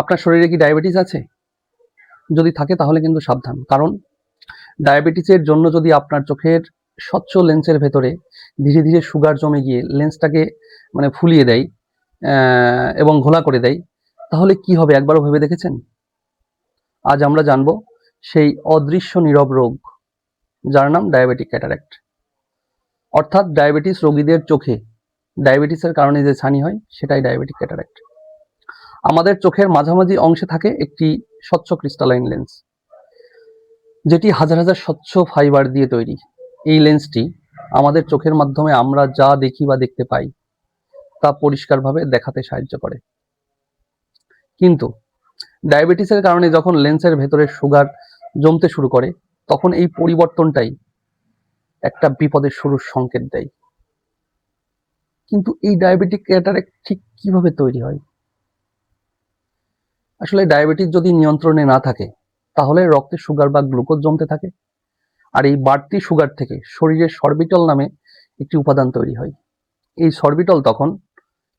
আপনার শরীরে কি ডায়াবেটিস আছে? যদি থাকে তাহলে কিন্তু সাবধান। কারণ ডায়াবেটিসের জন্য যদি আপনার চোখের স্বচ্ছ লেন্সের ভেতরে ধীরে ধীরে সুগার জমে গিয়ে লেন্সটাকে মানে ফুলিয়ে দেয় এবং ঘোলা করে দেয়, তাহলে কি হবে একবারও ভেবে দেখেছেন? আজ আমরা জানব সেই অদৃশ্য নীরব রোগ, যার নাম ডায়াবেটিক ক্যাটারাক্ট অর্থাৎ ডায়াবেটিস রোগীদের চোখে ডায়াবেটিসের কারণে যে ছানি হয়, সেটাই ডায়াবেটিক ক্যাটারাক্ট আমাদের চোখের মাঝামাঝি অংশে থাকে একটি স্বচ্ছ ক্রিস্টালাইন লেন্স, যেটি হাজার হাজার স্বচ্ছ ফাইবার দিয়ে তৈরি। এই লেন্সটি আমাদের চোখের মাধ্যমে আমরা যা দেখি বা দেখতে পাই, তা পরিষ্কারভাবে দেখাতে সাহায্য করে। কিন্তু ডায়াবেটিসের কারণে যখন লেন্সের ভেতরে সুগার জমতে শুরু করে, তখন এই পরিবর্তনটাই একটা বিপদের শুরুর সংকেত দেয়। কিন্তু এই ডায়াবেটিক ক্যাটারেক্ট ঠিক কীভাবে তৈরি হয়? আসলে ডায়াবেটিস যদি নিয়ন্ত্রণে না থাকে, তাহলে রক্তে সুগার বা গ্লুকোজ জমতে থাকে। আর এই বাড়তি সুগার থেকে শরীরে সরবিটল নামে একটি উপাদান তৈরি হয়। এই সরবিটল তখন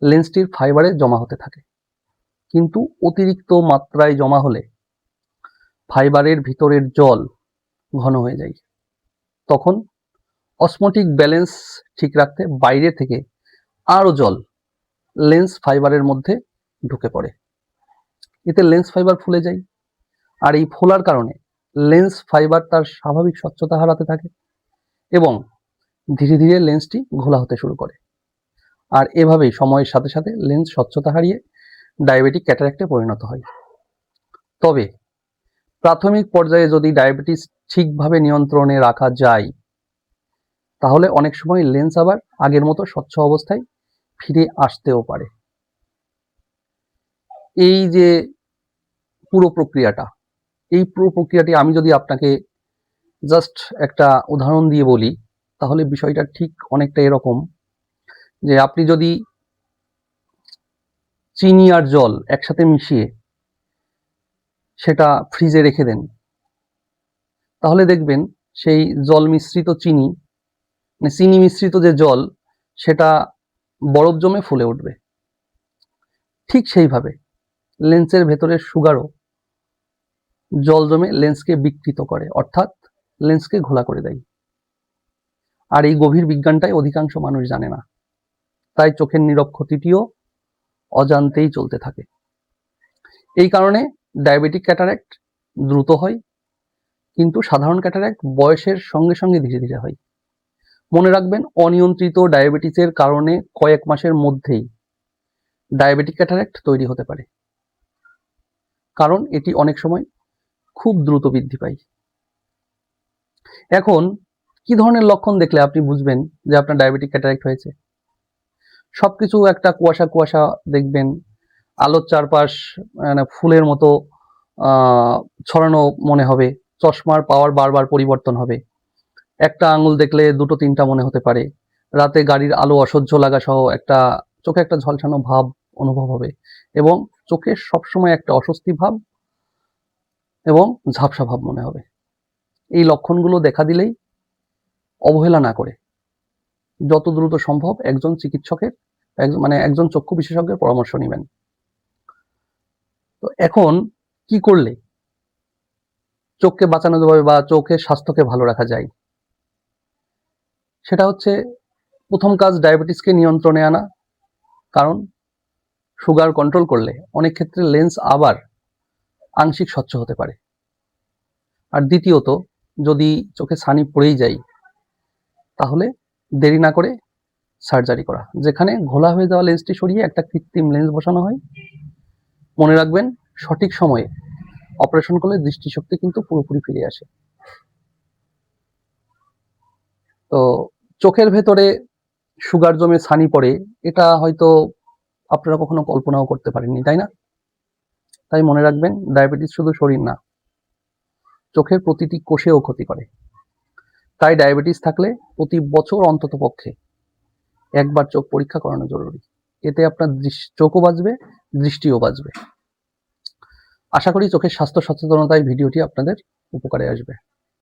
লেন্সটির ফাইবারে জমা হতে থাকে। কিন্তু অতিরিক্ত মাত্রায় জমা হলে ফাইবারের ভিতরের জল ঘন হয়ে যায়। তখন অসমোটিক ব্যালেন্স ঠিক রাখতে বাইরে থেকে আরও জল লেন্স ফাইবারের মধ্যে ঢুকে পড়ে। এতে লেন্স ফাইবার ফুলে যায়। আর এই ফোলার কারণে লেন্স ফাইবার তার স্বাভাবিক স্বচ্ছতা হারাতে থাকে এবং ধীরে ধীরে লেন্সটি ঘোলা হতে শুরু করে। আর এভাবেই সময়ের সাথে সাথে লেন্স স্বচ্ছতা হারিয়ে ডায়াবেটিক ক্যাটারাক্টে পরিণত হয়। তবে প্রাথমিক পর্যায়ে যদি ডায়াবেটিস ঠিকভাবে নিয়ন্ত্রণে রাখা যায়, তাহলে অনেক সময় লেন্স আবার আগের মতো স্বচ্ছ অবস্থায় ফিরে আসতেও পারে। এই যে পুরো প্রক্রিয়াটা। এই পুরো প্রক্রিয়াটি আমি যদি আপনাকে জাস্ট একটা উদাহরণ দিয়ে বলি, তাহলে বিষয়টা ঠিক অনেকটা এরকম যে আপনি যদি চিনি আর জল একসাথে মিশিয়ে সেটা ফ্রিজে রেখে দেন, তাহলে দেখবেন সেই জল মিশ্রিত চিনি মানে চিনি মিশ্রিত যে জল, সেটা বরফ জমে ফুলে উঠবে। ঠিক সেইভাবে, লেন্সের ভেতরের সুগারও জল জমে লেন্সকে বিকৃত করে, অর্থাৎ লেন্সকে ঘোলা করে দেয়। আর এই গভীর বিজ্ঞানটাই অধিকাংশ মানুষ জানে না। তাই চোখের নীরব ক্ষতিটিও অজান্তেই চলতে থাকে। এই কারণে ডায়াবেটিক ক্যাটারাক্ট দ্রুত হয়, কিন্তু সাধারণ ক্যাটারাক্ট বয়সের সঙ্গে সঙ্গে ধীরে ধীরে হয়। মনে রাখবেন, অনিয়ন্ত্রিত ডায়াবেটিসের কারণে কয়েক মাসের মধ্যেই ডায়াবেটিক ক্যাটারাক্ট তৈরি হতে পারে। কারণ এটি অনেক সময় খুব দ্রুত বৃদ্ধি পায় এখন, কি ধরনের লক্ষণ দেখলে আপনি বুঝবেন যে আপনার ডায়াবেটিক ক্যাটারাক্ট হয়েছে? সবকিছু একটা কুয়াশা কুয়াশা দেখবেন, আলোর চারপাশ মানে ফুলের মতো ছড়ানো মনে হবে, চশমার পাওয়ার বারবার পরিবর্তন হবে। একটা আঙুল দেখলে দুটো তিনটা মনে হতে পারে। রাতে গাড়ির আলো অসহ্য লাগা সহ একটা, চোখে একটা ঝলসানো ভাব অনুভব হবে এবং চোখে সবসময় একটা অস্বস্তি ভাব এবং ঝাপসা ভাব মনে হবে। এই লক্ষণগুলো দেখা দিলেই অবহেলা না করে। যত দ্রুত সম্ভব একজন চিকিৎসকের মানে একজন চক্ষু বিশেষজ্ঞের পরামর্শ নেবেন। তো এখন কি করলে চোখকে বাঁচানো যাবে বা চোখের স্বাস্থ্যকে ভালো রাখা যায়? সেটা হচ্ছে প্রথম কাজ ডায়াবেটিসকে নিয়ন্ত্রণে আনা। কারণ সুগার কন্ট্রোল করলে অনেক ক্ষেত্রে লেন্স আবার আংশিক স্বচ্ছ হতে পারে। আর দ্বিতীয়ত, যদি চোখে ছানি পড়েই যায় তাহলে দেরি না করে সার্জারি করা। যেখানে ঘোলা হয়ে যাওয়া লেন্সটি সরিয়ে একটা কৃত্রিম লেন্স বসানো হয়, মনে রাখবেন, সঠিক সময়ে অপারেশন করলে দৃষ্টিশক্তি কিন্তু পুরোপুরি ফিরে আসে। তো চোখের ভেতরে সুগার জমে ছানি পড়ে, এটা হয়তো আপনারা কখনো কল্পনাও করতে পারেননি, তাই না? তাই মনে রাখবেন, ডায়াবেটিস শুধু শরীর না, চোখের প্রতিটি কোষেও ক্ষতি করে। তাই ডায়াবেটিস থাকলে প্রতি বছর অন্তত পক্ষে একবার চোখ পরীক্ষা করানো জরুরি। এতে আপনার চোখও বাঁচবে, দৃষ্টিও বাঁচবে। আশা করি চোখের স্বাস্থ্য সচেতনতায় ভিডিওটি আপনাদের উপকারে আসবে।